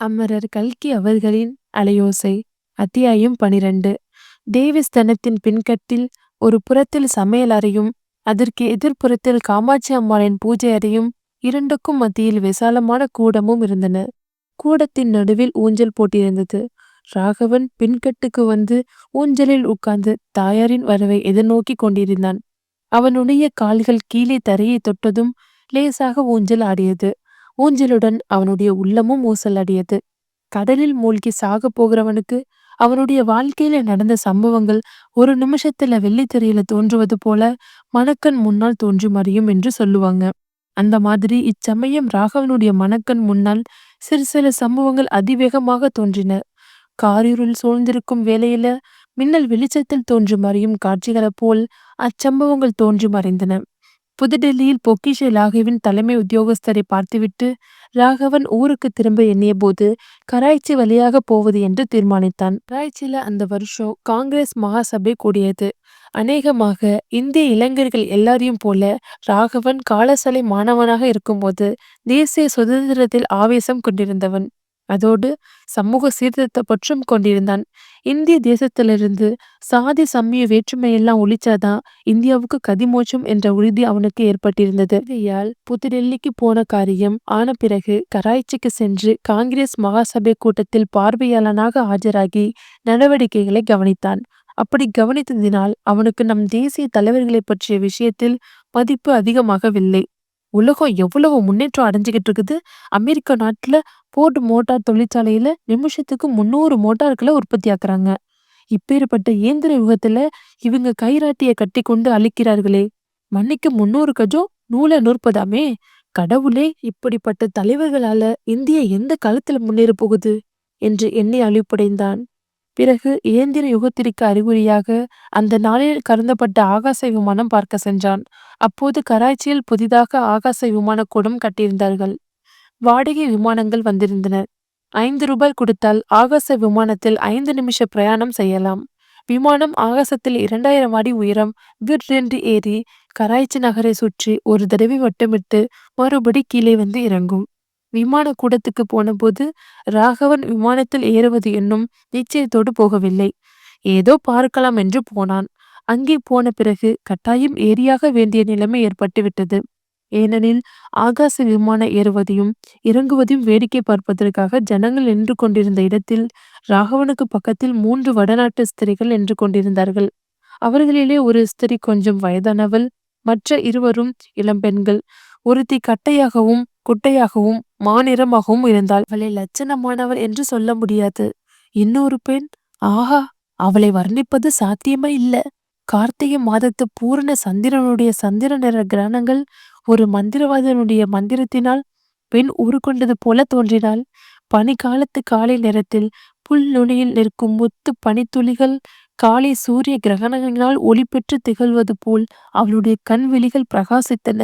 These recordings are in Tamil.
அமரர் கல்கி அவர்களின் அலையோசை. அத்தியாயம் பனிரெண்டு. தேவிஸ்தனத்தின் பின்கட்டில் ஒரு புறத்தில் சமையல் அறையும் அதற்கு எதிர்ப்புறத்தில் காமாட்சி அம்மாளின் பூஜை அறையும் இரண்டுக்கும் மத்தியில் விசாலமான கூடமும் இருந்தன. கூடத்தின் நடுவில் ஊஞ்சல் போட்டிருந்தது. ராகவன் பின்கட்டுக்கு வந்து ஊஞ்சலில் உட்கார்ந்து தாயாரின் வரவை எதிர்நோக்கி கொண்டிருந்தான். அவனுடைய கால்கள் கீழே தரையை தொட்டதும் லேசாக ஊஞ்சல் ஆடியது. ஊஞ்சலுடன் அவனுடைய உள்ளமும் ஊசலாடியது. கடலில் மூழ்கி சாக போகிறவனுக்கு அவனுடைய வாழ்க்கையில நடந்த சம்பவங்கள் ஒரு நிமிஷத்துல வெள்ளித்திரையில தோன்றுவது போல மணக்கண் முன்னால் தோன்றி மறியும் என்று சொல்லுவாங்க. அந்த மாதிரி இச்சமயம் ராகவனுடைய மணக்கண் முன்னால் சிறு சில சம்பவங்கள் அதிவேகமாக தோன்றின. காரிருள் சூழ்ந்திருக்கும் வேளையில மின்னல் வெளிச்சத்தில் தோன்றி மறையும் காட்சிகளைப் போல் அச்சம்பவங்கள் தோன்றி மறைந்தன. புதுடெல்லியில் பொக்கிஷ லாகவின் தலைமை உத்தியோகஸ்தரை பார்த்துவிட்டு ராகவன் ஊருக்கு திரும்ப எண்ணிய போது கராய்ச்சி வழியாக போவது என்று தீர்மானித்தான். கராய்ச்சியில அந்த வருஷம் காங்கிரஸ் மகாசபை கூடியது. அநேகமாக இந்திய இளைஞர்கள் எல்லாரையும் போல ராகவன் காலசலை மாணவனாக இருக்கும்போது தேசிய சுதந்திரத்தில் ஆவேசம் கொண்டிருந்தவன். அதோடு சமூக சீர்திருத்த பற்றும் கொண்டிருந்தான். இந்திய தேசத்திலிருந்து சாதி சமய வேற்றுமையெல்லாம் ஒழிச்சாதான் இந்தியாவுக்கு கதிமோச்சம் என்ற உறுதி அவனுக்கு ஏற்பட்டிருந்தது. இதையால் புதுடெல்லிக்கு போன காரியம் ஆன பிறகு கராய்ச்சிக்கு சென்று காங்கிரஸ் மகாசபை கூட்டத்தில் பார்வையாளனாக ஆஜராகி நடவடிக்கைகளை கவனித்தான். அப்படி கவனித்ததினால் அவனுக்கு நம் தேசிய தலைவர்களை பற்றிய விஷயத்தில் மதிப்பு அதிகமாகவில்லை. உலகம் எவ்வளவு முன்னேற்றம் அடைஞ்சுக்கிட்டு இருக்குது? அமெரிக்க நாட்டுல போர்ட் மோட்டார் தொழிற்சாலையில நிமிஷத்துக்கு முன்னூறு மோட்டார்களை உற்பத்தி ஆக்குறாங்க. இப்பேற்பட்ட இயந்திர யுகத்துல இவங்க கைராட்டிய கட்டி கொண்டு அழிக்கிறார்களே. மன்னிக்கு முன்னூறு கஜம் நூலை நூற்பதாமே? கடவுளே இப்படிப்பட்ட தலைவர்களால இந்திய எந்த காலத்துல முன்னேற போகுது? என்று எண்ணி அழிப்படைந்தான். பிறகு இயந்திர யுகத்திற்கு அறிகுறியாக அந்த நாளில் கருந்தப்பட்ட ஆகாச விமானம் பார்க்க சென்றான். அப்போது கராச்சியில் புதிதாக ஆகாச விமான கூடம் கட்டியிருந்தார்கள். வாடகை விமானங்கள் வந்திருந்தன. ஐந்து ரூபாய் கொடுத்தால் ஆகாச விமானத்தில் ஐந்து நிமிஷ பிரயாணம் செய்யலாம். விமானம் ஆகாசத்தில் இரண்டாயிரம் அடி உயரம் விற்றென்று ஏறி கராய்ச்சி நகரை சுற்றி ஒரு தடவை வட்டமிட்டு மறுபடி கீழே வந்து இறங்கும். விமான கூடத்துக்கு போனபோது ராகவன் விமானத்தில் ஏறுவது என்னும் நிச்சயத்தோடு போகவில்லை. ஏதோ பார்க்கலாம் என்று போனான். அங்கே போன பிறகு கட்டாயம் ஏரியாக வேண்டிய நிலைமை ஏற்பட்டுவிட்டது. ஏனெனில் ஆகாச விமான ஏறுவதையும் இறங்குவதையும் வேடிக்கை பார்ப்பதற்காக ஜனங்கள் நின்று கொண்டிருந்த இடத்தில் ராகவனுக்கு பக்கத்தில் மூன்று வடநாட்டு ஸ்திரிகள் நின்று கொண்டிருந்தார்கள். அவர்களிலே ஒரு ஸ்திரி கொஞ்சம் வயதானவள் மற்ற இருவரும் இளம்பெண்கள் ஒருத்தி கட்டையாகவும் குட்டையாகவும் மாநிறமாகவும் இருந்தாள். அவளை லட்சணமானவள் என்று சொல்ல முடியாது. இன்னொரு பெண் ஆஹா அவளை வர்ணிப்பது சாத்தியமே இல்லை. கார்த்திகை மாதத்து பூரண சந்திரனுடைய சந்திர நிற கிரகணங்கள் ஒரு மந்திரவாதனுடைய மந்திரத்தினால் பெண் உருக்கொண்டது போல தோன்றினாள். பனிக்காலத்து காலை நேரத்தில் புல் நுனியில் நிற்கும் முத்து பனித்துளிகள் காலை சூரிய கிரகணங்களினால் ஒளி பெற்று திகழ்வது போல் அவளுடைய கண் விழிகள் பிரகாசித்தன.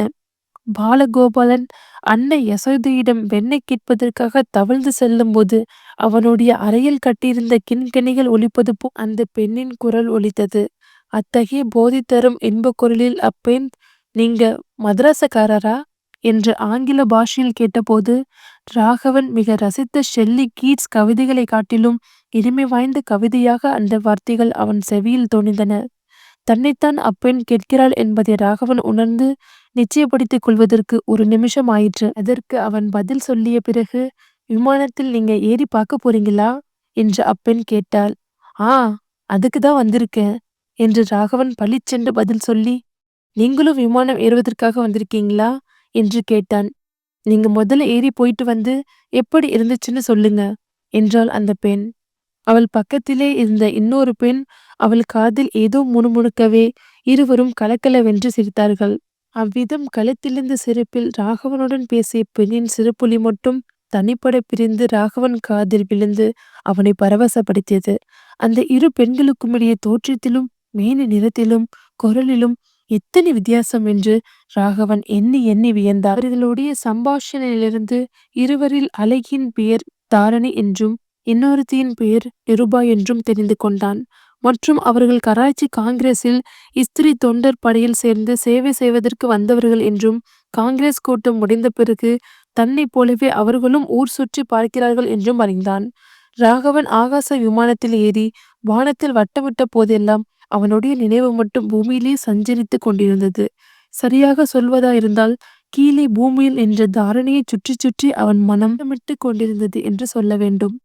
பாலகோபாலன் அன்னை யசோதையிடம் வெண்ணெய் கேட்பதற்காக தவழ்ந்து செல்லும்போது அவனுடைய அறையில் கட்டியிருந்த கிண்கணிகள் ஒலிப்பது போ அந்த பெண்ணின் குரல் ஒலித்தது. அத்தகைய போதி தரும் இன்பக் குரலில் அப்பெண் நீங்க மதராசக்காரரா என்று ஆங்கில பாஷையில் கேட்டபோது ராகவன் மிக ரசித்த ஷெல்லி கீட்ஸ் கவிதைகளை காட்டிலும் இனிமை வாய்ந்த கவிதையாக அந்த வார்த்தைகள் அவன் செவியில் தோணிந்தன. தன்னைத்தான் அப்பெண் கேட்கிறாள் என்பதை ராகவன் உணர்ந்து நிச்சயப்படுத்திக் கொள்வதற்கு ஒரு நிமிஷம் ஆயிற்று. அதற்கு அவன் பதில் சொல்லிய பிறகு விமானத்தில் நீங்க ஏறி பார்க்க போறீங்களா? என்று அப்பெண் கேட்டாள். ஆ அதுக்கு தான் வந்திருக்கேன் என்று ராகவன் பளிச்சென்று பதில் சொல்லி நீங்களும் விமானம் ஏறுவதற்காக வந்திருக்கீங்களா? என்று கேட்டான். நீங்க முதல்ல ஏறி போயிட்டு வந்து எப்படி இருந்துச்சுன்னு சொல்லுங்க என்றாள் அந்த பெண். அவள் பக்கத்திலே இருந்த இன்னொரு பெண் அவள் காதில் ஏதோ முணுமுணுக்கவே இருவரும் கலக்கலவென்று சிரித்தார்கள். அவ்விதம் கழுத்திலிருந்த சிரிப்பில் ராகவனுடன் பேசிய பெண்ணின் சிறுபுலி மட்டும் தனிப்பட பிரிந்து ராகவன் காதில் விழுந்து அவனை பரவசப்படுத்தியது. அந்த இரு பெண்களுக்குமிடையே தோற்றத்திலும் மேனி நிறத்திலும் குரலிலும் எத்தனை வித்தியாசம் என்று ராகவன் எண்ணி எண்ணி வியந்தார். அவர்களுடைய சம்பாஷணையிலிருந்து இருவரில் அழகியின் பெயர் தாரணி என்றும் இன்னொருத்தியின் பெயர் நிருபா என்றும் தெரிந்து கொண்டான். மற்றும் அவர்கள் கராச்சி காங்கிரஸில் இஸ்திரி தொண்டர் படையில் சேர்ந்து சேவை செய்வதற்கு வந்தவர்கள் என்றும் காங்கிரஸ் கூட்டம் முடிந்த பிறகு தன்னைப் போலவே அவர்களும் ஊர் சுற்றி பார்க்கிறார்கள் என்றும் அறிந்தான். ராகவன் ஆகாச விமானத்தில் ஏறி வானத்தில் வட்டமிட்ட போதெல்லாம் அவனுடைய நினைவு மட்டும் பூமியிலே சஞ்சரித்து கொண்டிருந்தது. சரியாக சொல்வதாயிருந்தால் கீழே பூமியில் என்ற தாரணையை சுற்றி சுற்றி அவன் மனமமிட்டு கொண்டிருந்தது என்று சொல்ல வேண்டும்.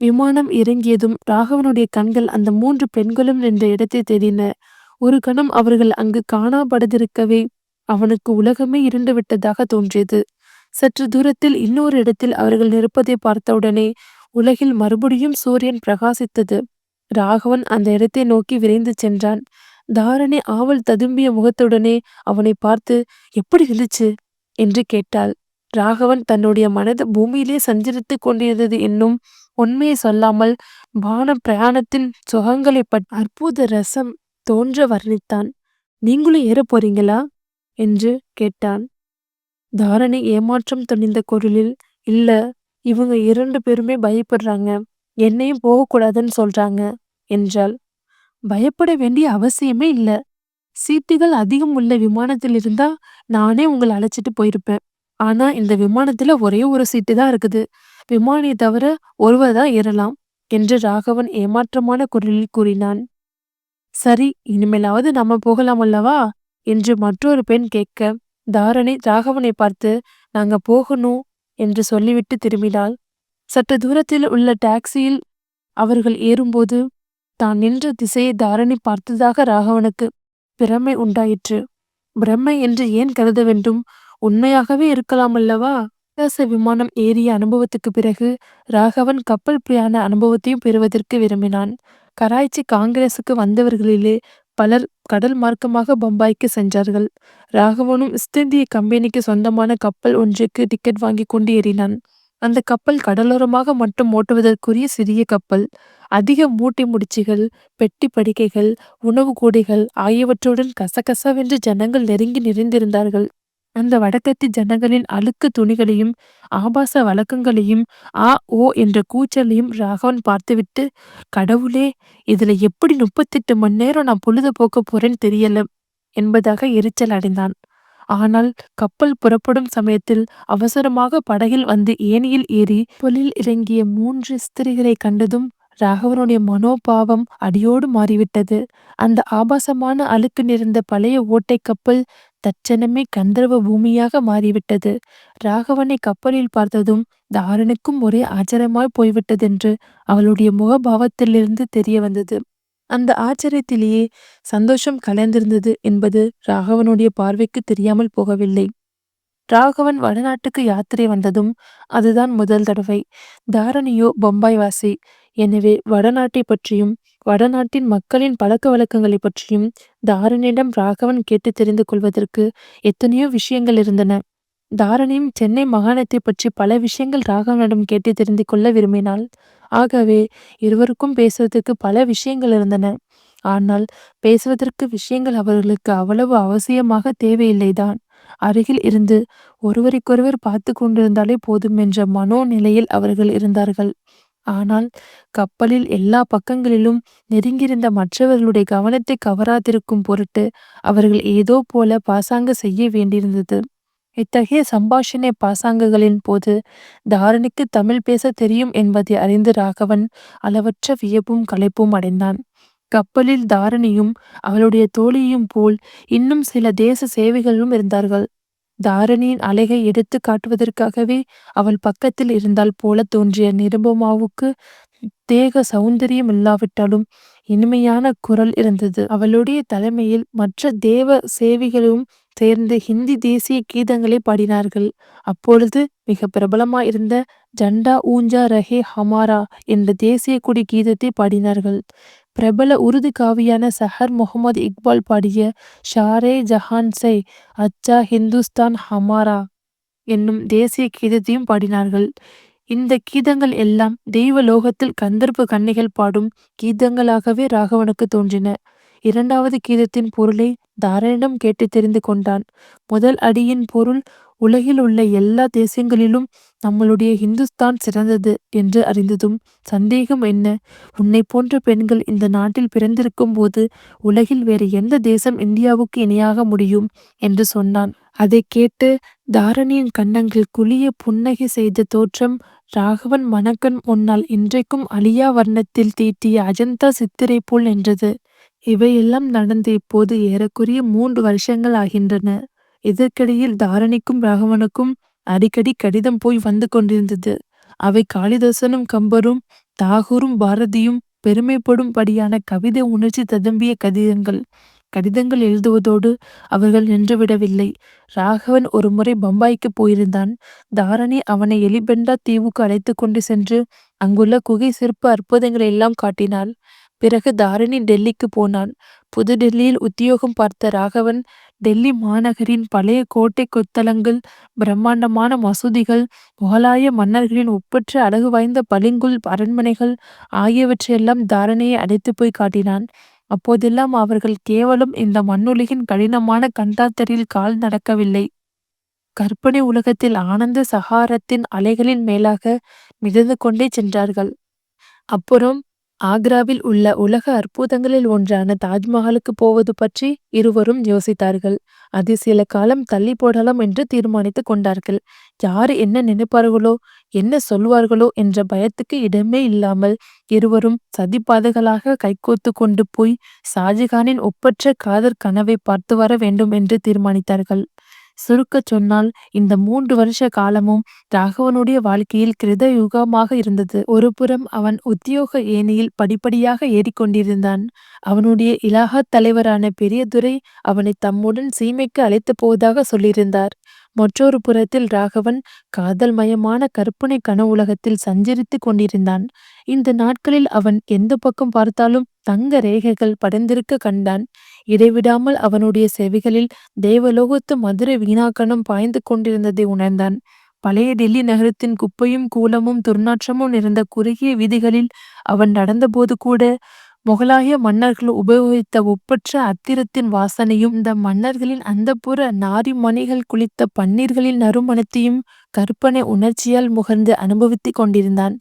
விமானம் இறங்கியதும் ராகவனுடைய கண்கள் அந்த மூன்று பெண்களும் நின்ற இடத்தை தேடின. ஒரு கணம் அவர்கள் அங்கு காணாபடதிருக்கவே அவனுக்கு உலகமே இருண்டு விட்டதாக தோன்றியது. சற்று தூரத்தில் இன்னொரு இடத்தில் அவர்கள் நிற்பதை பார்த்தவுடனே உலகில் மறுபடியும் சூரியன் பிரகாசித்தது. ராகவன் அந்த இடத்தை நோக்கி விரைந்து சென்றான். தாரணி ஆவல் ததும்பிய முகத்துடனே அவனை பார்த்து எப்படி இருந்துச்சு என்று கேட்டாள். ராகவன் தன்னுடைய மனது பூமியிலே சஞ்சரித்து கொண்டிருந்தது என்னும் உண்மையை சொல்லாமல் வான பிரயாணத்தின் சுகங்களை பற்றி அற்புத ரசம் தோன்ற வர்ணித்தான். நீங்களும் ஏற போறீங்களா? என்று கேட்டான். தாரணி ஏமாற்றம் துணிந்த குரலில் இல்ல இவங்க இரண்டு பேருமே பயப்படுறாங்க. என்னையும் போகக்கூடாதுன்னு சொல்றாங்க என்றாள். பயப்பட வேண்டிய அவசியமே இல்லை. சீட்டுகள் அதிகம் உள்ள விமானத்தில் இருந்தா நானே உங்களை அழைச்சிட்டு போயிருப்பேன். ஆனா இந்த விமானத்துல ஒரே ஒரு சீட்டு தான் இருக்குது. விமானியை தவிர ஒருவர் தான் ஏறலாம் என்று ராகவன் ஏமாற்றமான குரலில் கூறினான். சரி இனிமேலாவது நம்ம போகலாம் அல்லவா? என்று மற்றொரு பெண் கேட்க தாரணி ராகவனை பார்த்து நாங்க போகணும் என்று சொல்லிவிட்டு திரும்பினாள். சற்று தூரத்தில் உள்ள டாக்ஸியில் அவர்கள் ஏறும்போது தான் நின்ற திசையை தாரணி பார்த்ததாக ராகவனுக்கு பிரமை உண்டாயிற்று. பிரம்மை என்று ஏன் கருத வேண்டும்? உண்மையாகவே இருக்கலாம் அல்லவா? ஆகாச விமானம் ஏறிய அனுபவத்துக்கு பிறகு ராகவன் கப்பல் பிரயாண அனுபவத்தையும் பெறுவதற்கு விரும்பினான். கராய்ச்சி காங்கிரசுக்கு வந்தவர்களிலே பலர் கடல் மார்க்கமாக பம்பாய்க்கு சென்றார்கள். ராகவனும் இஸ்ட் இந்திய கம்பெனிக்கு சொந்தமான கப்பல் ஒன்றுக்கு டிக்கெட் வாங்கி கொண்டு ஏறினான். அந்த கப்பல் கடலோரமாக மட்டும் ஓட்டுவதற்குரிய சிறிய கப்பல் அதிக மூட்டை முடிச்சுகள் பெட்டி படுக்கைகள் உணவு கூடைகள் ஆகியவற்றுடன் கசகசவென்று ஜனங்கள் நெருங்கி நிறைந்திருந்தார்கள். அந்த வடக்கத்தி ஜனங்களின் அழுக்கு துணிகளையும் ஆபாச வழக்கங்களையும் ஆ ஓ என்ற கூச்சலையும் ராகவன் பார்த்துவிட்டு கடவுளே இதுல எப்படி முப்பத்தெட்டு மணி நேரம் நான் பொழுது போக்க போறேன்னு தெரியல என்பதாக எரிச்சல் அடைந்தான். ஆனால் கப்பல் புறப்படும் சமயத்தில் அவசரமாக படகில் வந்து ஏனியில் ஏறி பொலில் இறங்கிய மூன்று ஸ்திரிகளை கண்டதும் ராகவனுடைய மனோபாவம் அடியோடு மாறிவிட்டது. அந்த ஆபாசமான அழுக்கு நிறைந்த பழைய ஓட்டை கப்பல் தச்சனமே கந்தர்வ பூமியாக மாறிவிட்டது. ராகவனை கப்பலில் பார்த்ததும் தாரனுக்கும் ஒரே ஆச்சரியமாய் போய்விட்டதென்று அவளுடைய முகபாவத்திலிருந்து தெரிய வந்தது. அந்த ஆச்சரியத்திலேயே சந்தோஷம் கலந்திருந்தது என்பது ராகவனுடைய பார்வைக்கு தெரியாமல் போகவில்லை. ராகவன் வடநாட்டுக்கு யாத்திரை வந்ததும் அதுதான் முதல் தடவை. தாரணியோ பம்பாய் வாசி. எனவே வடநாட்டை பற்றியும் வடநாட்டின் மக்களின் பழக்க வழக்கங்களை பற்றியும் தாரணியிடம் ராகவன் கேட்டு தெரிந்து கொள்வதற்கு எத்தனையோ விஷயங்கள் இருந்தன. தாரணியும் சென்னை மாகாணத்தை பற்றி பல விஷயங்கள் ராகவனிடம் கேட்டு தெரிந்து கொள்ள விரும்பினாள். ஆகவே இருவருக்கும் பேசுவதற்கு பல விஷயங்கள் இருந்தன. ஆனால் பேசுவதற்கு விஷயங்கள் அவர்களுக்கு அவ்வளவு அவசியமாக தேவையில்லைதான். அருகில் இருந்து ஒருவருக்கொருவர் பார்த்து கொண்டிருந்தாலே போதும் என்ற மனோநிலையில் அவர்கள் இருந்தார்கள். ஆனால் கப்பலில் எல்லா பக்கங்களிலும் நெருங்கியிருந்த மற்றவர்களுடைய கவனத்தை கவராதிருக்கும் பொருட்டு அவர்கள் ஏதோ போல பாசாங்க செய்ய வேண்டியிருந்தது. இத்தகைய சம்பாஷணை பாசாங்குகளின் போது தாரணிக்கு தமிழ் பேச தெரியும் என்பதை அறிந்து ராகவன் அளவற்ற வியப்பும் களைப்பும் அடைந்தான். கப்பலில் தாரணியும் அவளுடைய தோழியும் போல் இன்னும் சில தேச சேவைகளும் இருந்தார்கள். தாரணியின் அலைகை எடுத்து காட்டுவதற்காகவே அவள் பக்கத்தில் இருந்தால் போல தோன்றிய நிருபமாவுக்கு தேக சௌந்தரியம் இல்லாவிட்டாலும் இனிமையான குரல் இருந்தது. அவளுடைய தலைமையில் மற்ற தேவ சேவிகளும் சேர்ந்து ஹிந்தி தேசிய கீதங்களை பாடினார்கள். அப்பொழுது மிக பிரபலமாயிருந்த ஜண்டா ஊஞ்சா ரஹே ஹமாரா என்ற தேசிய குடி கீதத்தை பாடினார்கள். பிரபல உருது காவியான சஹர் முகமது இக்பால் பாடிய ஷாரே ஜஹான் சை அச்சா ஹிந்துஸ்தான் ஹமாரா என்னும் தேசிய கீதத்தையும் பாடினார்கள். இந்த கீதங்கள் எல்லாம் தெய்வ லோகத்தில் கந்தர்ப்பு கன்னிகள் பாடும் கீதங்களாகவே ராகவனுக்கு தோன்றின. இரண்டாவது கீதத்தின் பொருளை தாரனிடம் கேட்டு தெரிந்து கொண்டான். முதல் அடியின் பொருள் உலகில் உள்ள எல்லா தேசங்களிலும் நம்மளுடைய ஹிந்துஸ்தான் சிறந்தது என்று அறிந்ததும் சந்தேகம் என்ன? உன்னை போன்ற பெண்கள் இந்த நாட்டில் பிறந்திருக்கும் போது உலகில் வேறு எந்த தேசம் இந்தியாவுக்கு இணையாக முடியும்? என்று சொன்னான். அதைக் கேட்டு தாரணியின் கண்ணங்கள் குழிய புன்னகை செய்த தோற்றம் ராகவன் மணக்கன் முன்னால் இன்றைக்கும் அழியா வர்ணத்தில் தீட்டிய அஜந்தா சித்திரை போல் நின்றது. இவையெல்லாம் நடந்து இப்போது ஏறக்குறைய மூன்று வருஷங்கள் ஆகின்றன. இதற்கிடையில் தாரணிக்கும் ராகவனுக்கும் அடிக்கடி கடிதம் போய் வந்து கொண்டிருந்தது. அவை காளிதாசனும் கம்பரும் தாகூரும் பாரதியும் பெருமைப்படும்படியான கவிதை உணர்ச்சி ததும்பிய கடிதங்கள். கடிதங்கள் எழுதுவதோடு அவர்கள் நின்றுவிடவில்லை. ராகவன் ஒரு முறை பம்பாய்க்கு போயிருந்தான். தாரணி அவனை எலிபெண்டா தீவுக்கு அழைத்து கொண்டு சென்று அங்குள்ள குகை சிற்ப அற்புதங்களை எல்லாம் காட்டினாள். பிறகு தாரணி டெல்லிக்கு போனான். புதுடெல்லியில் உத்தியோகம் பார்த்த ராகவன் டெல்லி மாநகரின் பழைய கோட்டை கொத்தளங்கள் பிரம்மாண்டமான மசூதிகள் முகலாய மன்னர்களின் ஒப்பற்ற அழகு வாய்ந்த பளிங்குள் அரண்மனைகள் ஆகியவற்றையெல்லாம் தாரணையை அடைத்து போய் காட்டினான். அப்போதெல்லாம் அவர்கள் கேவலம் இந்த மண்ணுலகின் கடினமான கண்டாத்தரில் கால் நடக்கவில்லை. கற்பனை உலகத்தில் ஆனந்த சகாரத்தின் அலைகளின் மேலாக மிதந்து கொண்டே சென்றார்கள். அப்புறம் ஆக்ராவில் உள்ள உலக அற்புதங்களில் ஒன்றான தாஜ்மஹாலுக்கு போவது பற்றி இருவரும் யோசித்தார்கள். அது சில காலம் தள்ளி போடலாம் என்று தீர்மானித்துக் கொண்டார்கள். யார் என்ன நினைப்பார்களோ என்ன சொல்வார்களோ என்ற பயத்துக்கு இடமே இல்லாமல் இருவரும் சதிப்பாதைகளாக கைகோத்து கொண்டு போய் ஷாஜகானின் ஒப்பற்ற காதற் கனவை பார்த்து வர வேண்டும் என்று தீர்மானித்தார்கள். சுருக்கச் சொன்னால் இந்த மூன்று வருஷ காலமும் ராகவனுடைய வாழ்க்கையில் கிருத யுகமாக இருந்தது ஒருபுறம் அவன் உத்தியோக ஏணியில் படிப்படியாக ஏறிக்கொண்டிருந்தான் அவனுடைய இலாகாத் தலைவரான பெரியதுரை அவனை தம்முடன் சீமைக்கு அழைத்து போவதாக சொல்லியிருந்தார். மற்றொரு புறத்தில் ராகவன் காதல் மயமான கற்பனை கன உலகத்தில் சஞ்சரித்து கொண்டிருந்தான். இந்த நாட்களில் அவன் எந்த பக்கம் பார்த்தாலும் தங்க ரேகைகள் படைந்திருக்க கண்டான். இடைவிடாமல் அவனுடைய செவிகளில் தேவலோகத்து மதுரை வீணாக்கணம் பாய்ந்து கொண்டிருந்ததை உணர்ந்தான். பழைய டெல்லி நகரத்தின் குப்பையும் கூலமும் துர்நாற்றமும் நிறைந்த குறுகிய வீதிகளில் அவன் நடந்தபோது கூட முகலாய மன்னர்கள் உபயோகித்த ஒப்பற்ற அத்திரத்தின் வாசனையும் இந்த மன்னர்களின் அந்தப்புற நாரி மணிகள் குளித்த பன்னீர்களின் நறுமணத்தையும் கற்பனை உணர்ச்சியால் முகர்ந்து அனுபவித்துக் கொண்டிருந்தான்.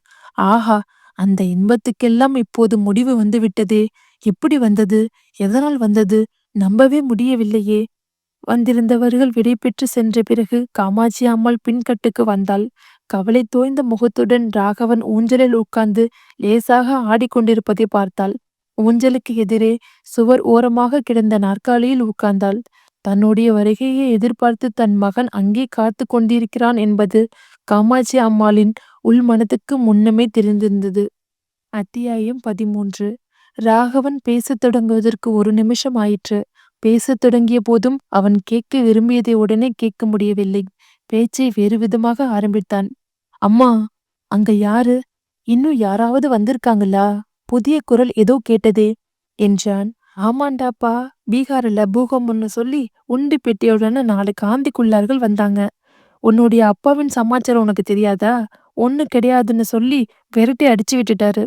ஆஹா! அந்த இன்பத்துக்கெல்லாம் இப்போது முடிவு வந்துவிட்டதே? எப்படி வந்தது? எதனால் வந்தது? நம்பவே முடியவில்லையே. வந்திருந்தவர்கள் விடைபெற்று சென்ற பிறகு காமாட்சி அம்மாள் பின்கட்டுக்கு வந்தாள். கவலை தோய்ந்த முகத்துடன் ராகவன் ஊஞ்சலில் உட்கார்ந்து லேசாக ஆடிக்கொண்டிருப்பதை பார்த்தாள். ஊஞ்சலுக்கு எதிரே சுவர் ஓரமாக கிடந்த நாற்காலியில் உட்கார்ந்தாள். தன்னுடைய வருகையை எதிர்பார்த்து தன் மகன் அங்கே காத்து கொண்டிருக்கிறான் என்பது காமாட்சி அம்மாளின் உள் மனதுக்கு முன்னமே தெரிந்திருந்தது. அத்தியாயம் பதிமூன்று. ராகவன் பேசத் தொடங்குவதற்கு ஒரு நிமிஷம் ஆயிற்று. பேசத் தொடங்கிய போதும் அவன் கேட்க விரும்பியதை உடனே கேட்க முடியவில்லை. பேச்சை வேறு விதமாக ஆரம்பித்தான். அம்மா அங்க யாரு? இன்னும் யாராவது வந்திருக்காங்களா? புதிய குரல் ஏதோ கேட்டதே என்றான். ஆமாண்டாப்பா பீகார்ல பூகம்பம்னு சொல்லி உண்டி பெட்டியுடனே நாலு காந்திக்குள்ளார்கள் வந்தாங்க. உன்னுடைய அப்பாவின் சமாச்சாரம் உனக்கு தெரியாதா? ஒண்ணு கிடையாதுன்னு சொல்லி விரட்டி அடிச்சு விட்டுட்டாரு.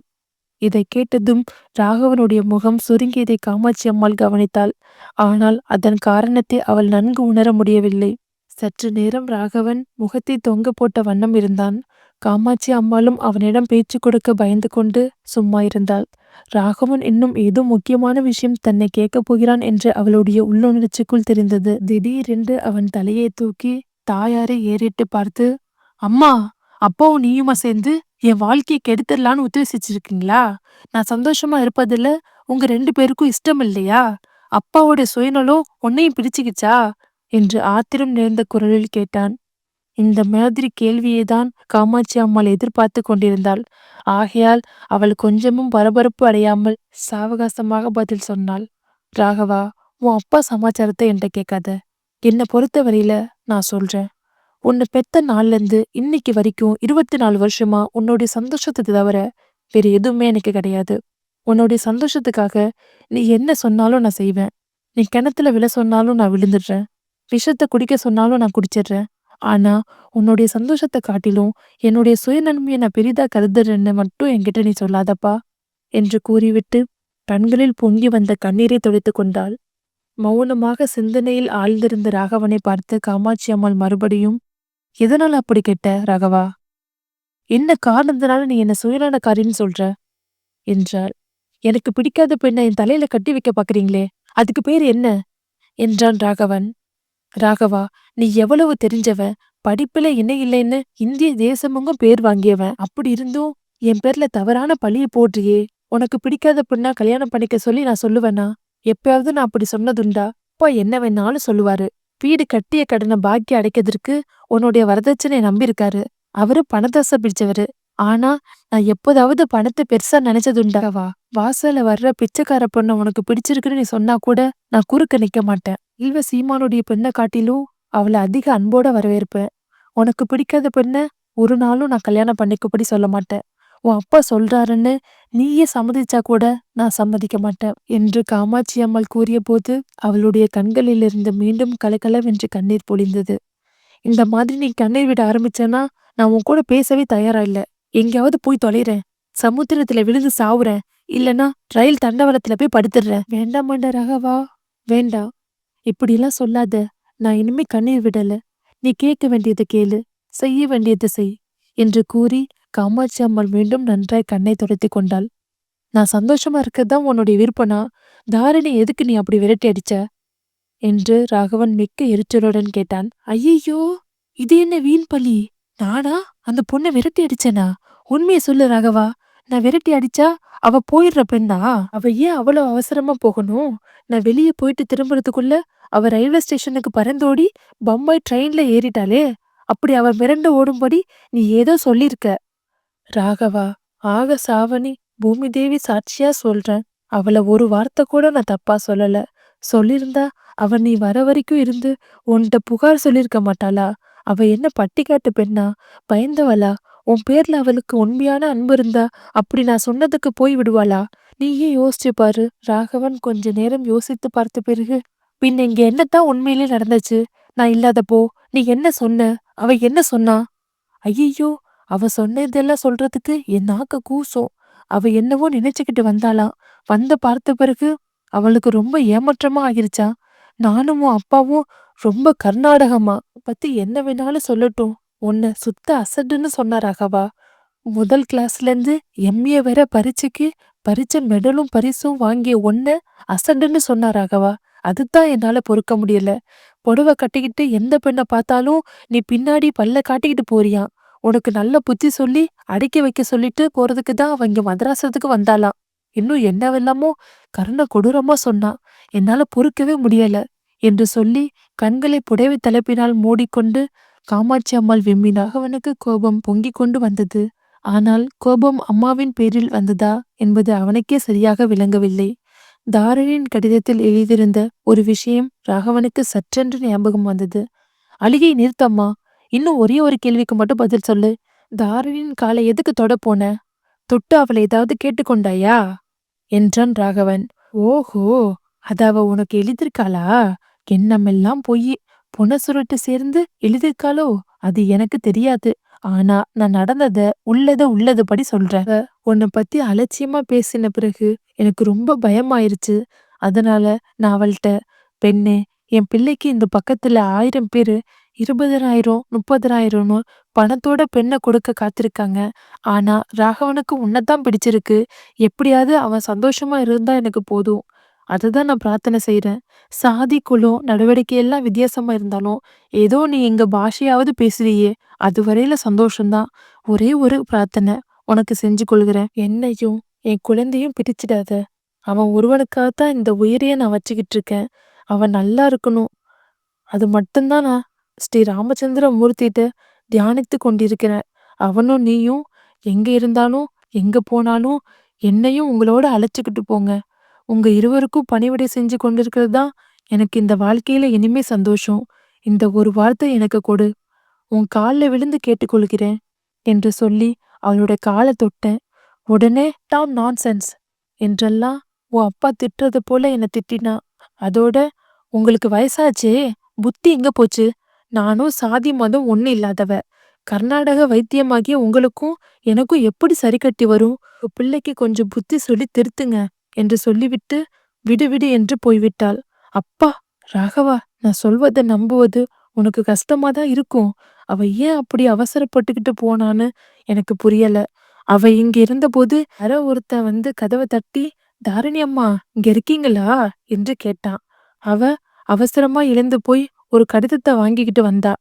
இதை கேட்டதும் ராகவனுடைய முகம் சுருங்கியதை காமாட்சி அம்மாள் கவனித்தாள். ஆனால் அதன் காரணத்தை அவள் நன்கு உணர முடியவில்லை. சற்று நேரம் ராகவன் முகத்தை தொங்க போட்ட வண்ணம் இருந்தான். காமாட்சி அம்மாளும் அவனிடம் பேச்சு கொடுக்க பயந்து கொண்டு சும்மா இருந்தாள். ராகவன் இன்னும் ஏதோ முக்கியமான விஷயம் தன்னை கேட்கப் போகிறான் என்று அவளுடைய உள்ளுணர்ச்சிக்குள் தெரிந்தது. திடீரென்று அவன் தலையை தூக்கி தாயாரை ஏறிட்டு பார்த்து அம்மா அப்பாவும் நீயுமா சேர்ந்து என் வாழ்க்கையை கெடுத்துடலான்னு உத்தேசிச்சிருக்கீங்களா? நான் சந்தோஷமா இருப்பதில்ல உங்க ரெண்டு பேருக்கும் இஷ்டம் இல்லையா? அப்பாவோட சுயநலம் உன்னையும் பிடிச்சுக்கிச்சா என்று ஆத்திரம் நிறைந்த குரலில் கேட்டான். இந்த மாதிரி கேள்வியை தான் காமாட்சி அம்மாள் எதிர்பார்த்து கொண்டிருந்தாள். ஆகையால் அவள் கொஞ்சமும் பரபரப்பு அடையாமல் சாவகாசமாக பதில் சொன்னாள். ராகவா உன் அப்பா சமாச்சாரத்தை என்கிட்ட கேட்காத. என்னை பொறுத்தவரையில நான் சொல்றேன். உன்னை பெத்த நாள்ல இருந்து இன்னைக்கு வரைக்கும் இருபத்தி நாலு வருஷமா உன்னுடைய சந்தோஷத்தை தவிர வேற எதுவுமே எனக்கு கிடையாது. உன்னுடைய சந்தோஷத்துக்காக நீ என்ன சொன்னாலும் நான் செய்வேன். நீ கிணத்துல விழ சொன்னாலும் நான் விழுந்துடுறேன். விஷத்தை குடிக்க சொன்னாலும் நான் குடிச்சிடுறேன். ஆனா உன்னுடைய சந்தோஷத்தை காட்டிலும் என்னுடைய சுயநன்மையை நான் பெரிதா கருதுறேன்னு மட்டும் என்கிட்ட நீ சொல்லாதப்பா. என்று கூறிவிட்டு கண்களில் பொங்கி வந்த கண்ணீரை துடைத்து கொண்டாள் மௌனமாக சிந்தனையில் ஆழ்ந்திருந்த ராகவனை பார்த்து காமாட்சி அம்மாள் மறுபடியும் எதனால அப்படி கேட்ட ராகவா? என்ன காரணத்தினால நீ என்ன சுயநலக்காரின்னு சொல்ற? என்றாள். எனக்கு பிடிக்காத பெண்ணை என் தலையில கட்டி வைக்க பாக்குறீங்களே அதுக்கு பேர் என்ன? என்றான் ராகவன். ராகவா நீ எவ்வளவு தெரிஞ்சவன் படிப்புல என்ன இல்லைன்னு இந்திய தேசமுங்கும் பேர் வாங்கியவன் அப்படி இருந்தும் என் பேர்ல தவறான பழிய போடுறியே உனக்கு பிடிக்காத பெண்ணா கல்யாணம் பண்ணிக்க சொல்லி நான் சொல்லுவேனா? எப்பயாவது நான் அப்படி சொன்னதுண்டா? அப்பா என்ன வேணாலும் சொல்லுவாரு. வீடு கட்டிய கடனை பாக்கி அடைக்கிறதுக்கு உன்னுடைய வரதட்சணையை நம்பியிருக்காரு. அவரு பணதாசை பிடிச்சவரு. ஆனா நான் எப்போதாவது பணத்தை பெருசா நினைச்சதுண்டாவா வாசல்ல வர்ற பிச்சைக்கார பொண்ணை உனக்கு பிடிச்சிருக்குன்னு நீ சொன்னா கூட நான் குறுக்க நிக்க மாட்டேன். இல்வ சீமானுடைய பெண்ணை காட்டிலும் அவளை அதிக அன்போட வரவேற்பேன். உனக்கு பிடிக்காத பெண்ணை ஒரு நாளும் நான் கல்யாணம் பண்ணிக்கப்படி சொல்ல மாட்டேன். உன் அப்பா சொல்றாருன்னு நீயே சம்மதிச்சா கூட நான் சம்மதிக்க மாட்டேன் என்று காமாட்சி அம்மாள் கூறிய போது அவளுடைய கண்களிலிருந்து மீண்டும் கலகலவென்று கண்ணீர் பொழிந்தது. இந்த மாதிரி நீ கண்ணீர் விட ஆரம்பிச்சேன்னா நான் உன் கூட பேசவே தயாரா இல்ல. எங்கேயாவது போய் தொலைறேன். சமுத்திரத்துல விழுந்து சாவுறேன். இல்லனா ரயில் தண்டவளத்துல போய் படுத்துடுறேன். வேண்டாம் வேண்டா ரகவா. வேண்டாம் இப்படிலாம் சொல்லாத. நான் இனிமே கண்ணீர் விடல. நீ கேட்க வேண்டியதை கேளு. செய்ய வேண்டியதை செய் என்று கூறி காமாட்சி அம்மாள் மீண்டும் நன்றாய் கண்ணை துடைத்து கொண்டாள். நான் சந்தோஷமா இருக்கதான் உன்னுடைய விருப்பனா? தாரிணி எதுக்கு நீ அப்படி விரட்டி அடிச்ச? என்று ராகவன் மிக்க எரிச்சலுடன் கேட்டான். ஐயையோ இது என்ன வீண் பழி? நானா? அந்த பொண்ணை விரட்டி அடிச்சேனா? உண்மையை சொல்லு ராகவா. நான் விரட்டி அடிச்சா அவ போயிடுற பெண்ணா? அவ ஏன் அவ்வளவு அவசரமா போகணும்? நான் வெளியே போயிட்டு திரும்புறதுக்குள்ள அவ ரயில்வே ஸ்டேஷனுக்கு பறந்தோடி பம்பாய் ட்ரெயின்ல ஏறிட்டாளே. அப்படி அவ மிரண்டு ஓடும்படி நீ ஏதோ சொல்லியிருக்க. ராகவா ஆக சாவணி பூமி தேவி சாட்சியா சொல்றேன். அவள ஒரு வார்த்தை கூட நான் தப்பா சொல்லல. சொல்லிருந்தா அவ நீ வர வரைக்கும் இருந்து உன்கிட்ட புகார் சொல்லிருக்க மாட்டாளா? அவ என்ன பட்டிக்காட்டு பெண்ணா? பயந்தவளா? உன் பேர்ல அவளுக்கு உண்மையான அன்பு இருந்தா அப்படி நான் சொன்னதுக்கு போய் விடுவாளா? நீயே யோசிச்சு பாரு. ராகவன் கொஞ்ச நேரம் யோசித்து பார்த்த பிறகு பின்ன இங்க என்னத்தான் உண்மையிலே நடந்துச்சு? நான் இல்லாதப்போ நீ என்ன சொன்ன? அவ என்ன சொன்னா? ஐயையோ அவ சொன்னதெல்லாம் சொல்றதுக்கு என் நாக்க கூசும். அவ என்னவோ நினைச்சுக்கிட்டு வந்தாளாம் வந்த பார்த்த பிறகு அவளுக்கு ரொம்ப ஏமாற்றமா ஆகிருச்சா நானும் உன் அப்பாவும் ரொம்ப கர்நாடகமா. பத்தி என்ன வேணாலும் சொல்லட்டும். உன்னை சுத்த அசடுன்னு சொன்னாராகவா முதல் கிளாஸ்ல இருந்து எம்ஏ வர பரீட்சைக்கு பரீட்சை மெடலும் பரிசும் வாங்கிய ஒன்ன அசடுன்னு சொன்னாராகவா அதுதான் என்னால பொறுக்க முடியல. புடவை கட்டிக்கிட்டு எந்த பெண்ணை பார்த்தாலும் நீ பின்னாடி பல்ல காட்டிக்கிட்டு போறியான் உனக்கு நல்ல புத்தி சொல்லி அடக்கி வைக்க சொல்லிட்டு போறதுக்கு தான் அவ இங்க மதராசத்துக்கு வந்தாளாம். இன்னும் என்னவெல்லாமோ கருண கொடூரமா சொன்னான் என்னால பொறுக்கவே முடியல என்று சொல்லி கண்களை புடவை தலைப்பினால் மூடிக்கொண்டு காமாட்சி அம்மாள் விம்மினாக அவனுக்கு கோபம் பொங்கிக் கொண்டு வந்தது. ஆனால் கோபம் அம்மாவின் பேரில் வந்ததா என்பது அவனுக்கே சரியாக விளங்கவில்லை. தாரணியின் கடிதத்தில் எழுதியிருந்த ஒரு விஷயம் ராகவனுக்கு சற்றென்று ஞாபகம் வந்தது. அழுகை நிறுத்தம்மா இன்னும் ஒரே ஒரு கேள்விக்கு மட்டும் பதில் சொல்லு. தாரணியின் காலை எதுக்கு தொட போன? தொட்டு அவளை ஏதாவது கேட்டுக்கொண்டாயா? என்றான் ராகவன். ஓஹோ அத அவ உனக்கு எழுதிருக்காளா எண்ணமெல்லாம் பொய் புன சுருட்டு சேர்ந்து எழுதிருக்காளோ அது எனக்கு தெரியாது. ஆனா நான் நடந்தத உள்ளத உள்ளதுபடி சொல்றேன். உன்னை பத்தி அலட்சியமா பேசின பிறகு எனக்கு ரொம்ப பயமாயிருச்சு. அதனால நான் அவள்கிட்ட பெண்ணே என் பிள்ளைக்கு இந்த பக்கத்துல ஆயிரம் பேரு இருபதாயிரம் முப்பதாயிரம்னு பணத்தோட பெண்ணை கொடுக்க காத்திருக்காங்க. ஆனா ராகவனுக்கு உன்னதான் பிடிச்சிருக்கு. எப்படியாவது அவன் சந்தோஷமா இருந்தா எனக்கு போதும். அதுதான் நான் பிரார்த்தனை செய்றேன். சாதி குலம் நடவடிக்கை எல்லாம் வித்தியாசமா இருந்தாலும் ஏதோ நீ எங்க பாஷையாவது பேசுறியே அதுவரையில சந்தோஷம்தான். ஒரே ஒரு பிரார்த்தனை உனக்கு செஞ்சு கொள்கிறேன். என்னையும் என் குழந்தையும் பிரிச்சிடாத. அவன் ஒருவனுக்காகத்தான் இந்த உயிரையை நான் வச்சுக்கிட்டு இருக்கேன். அவன் நல்லா இருக்கணும். அது மட்டும்தான்? நான் ஸ்ரீ ராமச்சந்திர மூர்த்திட்ட தியானித்து கொண்டிருக்கிறேன் அவனும் நீயும் எங்க இருந்தாலும் எங்க போனாலும் என்னையும் உங்களோட அழைச்சிக்கிட்டு போங்க. உங்க இருவருக்கும் பணிவிடை செஞ்சு கொண்டிருக்கிறது தான் எனக்கு இந்த வாழ்க்கையில இனிமே சந்தோஷம். இந்த ஒரு வார்த்தை எனக்கு கொடு. உன் காலில் விழுந்து கேட்டுக்கொள்கிறேன் என்று சொல்லி அவளோட காலை தொட்டேன். உடனே டாம் நான்சென்ஸ் என்றெல்லாம் உன் அப்பா திட்டுறது போல என்னை திட்டினா. அதோட உங்களுக்கு வயசாச்சே புத்தி எங்க போச்சு? நானும் சாதி மதம் ஒண்ணு இல்லாதவ. கர்நாடக வைத்தியமாகிய உங்களுக்கும் எனக்கும் எப்படி சரி கட்டி வரும்? பிள்ளைக்கு கொஞ்சம் புத்தி சொல்லி திருத்துங்க என்று சொல்லிவிட்டு விடு விடு என்று போய்விட்டாள். அப்பா ராகவா நான் சொல்வதை நம்புவது உனக்கு கஷ்டமா தான் இருக்கும். அவ ஏன் அப்படி அவசரப்பட்டுக்கிட்டு போனான்னு எனக்கு புரியல. அவ இங்க இருந்தபோது யாரோ ஒருத்தன் வந்து கதவை தட்டி தாரிணி அம்மா இங்க இருக்கீங்களா? என்று கேட்டான். அவ அவசரமா எழுந்து போய் ஒரு கடிதத்தை வாங்கிக்கிட்டு வந்தா.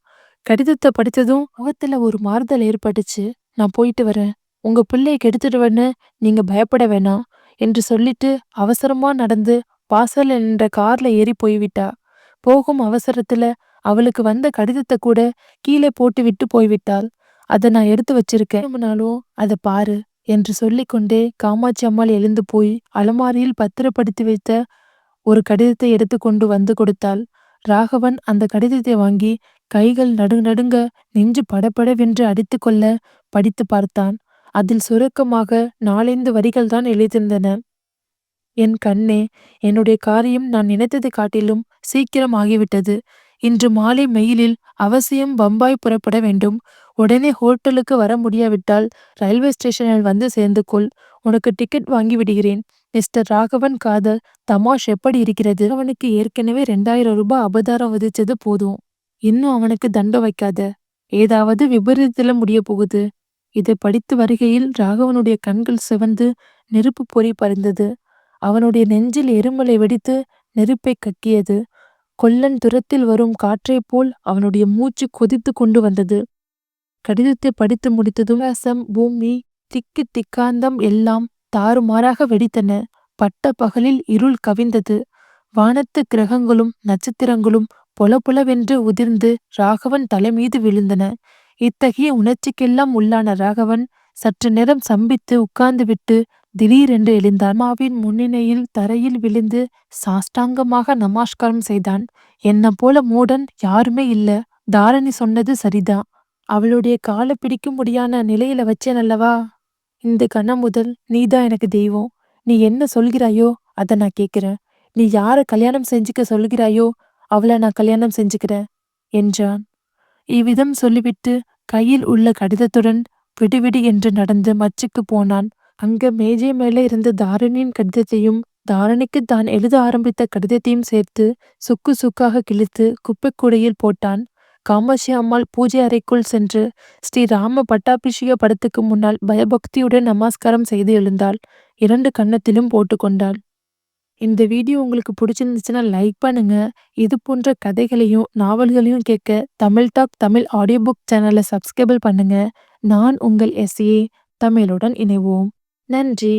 கடிதத்தை படிச்சதும் முகத்துல ஒரு மாறுதல் ஏற்பட்டுச்சு. நான் போயிட்டு வரேன். உங்க பிள்ளைய கெடுத்துடுவேன்னு நீங்க பயப்பட வேணாம் என்று சொல்லிட்டு அவசரமா நடந்து வாசல் நின்ற கார்ல ஏறி போய்விட்டா. போகும் அவசரத்துல அவளுக்கு வந்த கடிதத்தை கூட கீழே போட்டு விட்டு போய்விட்டாள். அதை நான் எடுத்து வச்சிருக்கேன். நாளும் அதை பாரு என்று சொல்லிக்கொண்டே காமாட்சி அம்மாள் எழுந்து போய் அலமாரியில் பத்திரப்படுத்தி வைத்த ஒரு கடிதத்தை எடுத்து கொண்டு வந்து கொடுத்தாள். ராகவன் அந்த கடிதத்தை வாங்கி கைகள் நடுநடுங்க நெஞ்சு படபடவென்று அடித்துக்கொள்ள படித்து பார்த்தான். அதில் சுருக்கமாக நாலைந்து வரிகள்தான் எழுதியிருந்தன. என் கண்ணே என்னுடைய காரியம் நான் நினைத்தது காட்டிலும் சீக்கிரம் ஆகிவிட்டது. இன்று மாலை மெயிலில் அவசியம் பம்பாய் புறப்பட வேண்டும். உடனே ஹோட்டலுக்கு வர முடியாவிட்டால் ரயில்வே ஸ்டேஷனில் வந்து சேர்ந்து கொள். உனக்கு டிக்கெட் வாங்கி விடுகிறேன். மிஸ்டர் ராகவன் காதல் தமாஷ் எப்படி இருக்கிறது? அவனுக்கு ஏற்கனவே ரெண்டாயிரம் ரூபாய் அபதாரம் விதிச்சது போதும். இன்னும் அவனுக்கு தண்டம் வைக்காத. ஏதாவது விபரீதத்துல முடியப் போகுது. இதை படித்து வருகையில் ராகவனுடைய கண்கள் சிவந்து நெருப்புப் பொறி பறந்தது. அவனுடைய நெஞ்சில் எருமலை வெடித்து நெருப்பைக் கக்கியது. கொல்லன் துரத்தில் வரும் காற்றைப் போல் அவனுடைய மூச்சு கொதித்து கொண்டு வந்தது. கடிதத்தை படித்து முடித்ததும் ஆகாசம், பூமி, திக்கு திக்காந்தம் எல்லாம் தாறுமாறாக வெடித்தன. பட்ட பகலில் இருள் கவிந்தது. வானத்து கிரகங்களும் நட்சத்திரங்களும் பொலபொலவென்று உதிர்ந்து ராகவன் தலைமீது விழுந்தன. இத்தகைய உணர்ச்சிக்கெல்லாம் உள்ளான ராகவன் சற்று நேரம் சம்பித்து உட்கார்ந்துவிட்டு திடீரென்று எழுந்தான். அம்மாவின் முன்னிலையில் தரையில் விழுந்து சாஷ்டாங்கமாக நமஸ்காரம் செய்தான். என்ன போல மூடன் யாருமே இல்ல. தாரணி சொன்னது சரிதான். அவளுடைய காலை பிடிக்கும்படியான நிலையில வச்சேன் அல்லவா? இந்த கணம் முதல் நீதான் எனக்கு தெய்வம். நீ என்ன சொல்கிறாயோ அதை நான் கேட்கிறேன். நீ யார கல்யாணம் செஞ்சுக்க சொல்கிறாயோ அவள நான் கல்யாணம் செஞ்சுக்கிறேன் என்றான். இவ்விதம் சொல்லிவிட்டு கையில் உள்ள கடிதத்துடன் விடுவிடு என்று நடந்து மச்சுக்குப் போனான். அங்க மேஜை மேலே இருந்த தாரிணியின் கடிதத்தையும் தாரிணிக்குத் தான் எழுத ஆரம்பித்த கடிதத்தையும் சேர்த்து சுக்கு சுக்காக கிழித்து குப்பைக்கூடையில் போட்டான். காமாட்சி அம்மாள் பூஜை அறைக்குள் சென்று ஸ்ரீ ராம பட்டாபிஷேக படத்துக்கு முன்னால் பயபக்தியுடன் நமஸ்காரம் செய்து எழுந்தாள். இரண்டு கன்னத்திலும் போட்டுக்கொண்டாள். இந்த வீடியோ உங்களுக்கு பிடிச்சிருந்துச்சுன்னா லைக் பண்ணுங்க. இது போன்ற கதைகளையும் நாவல்களையும் கேட்க Tamil talk Tamil audio book சேனலை சப்ஸ்கிரைபிள் பண்ணுங்க. நான் உங்கள் எஸ்ஏ தமிழுடன் இணைவோம். நன்றி.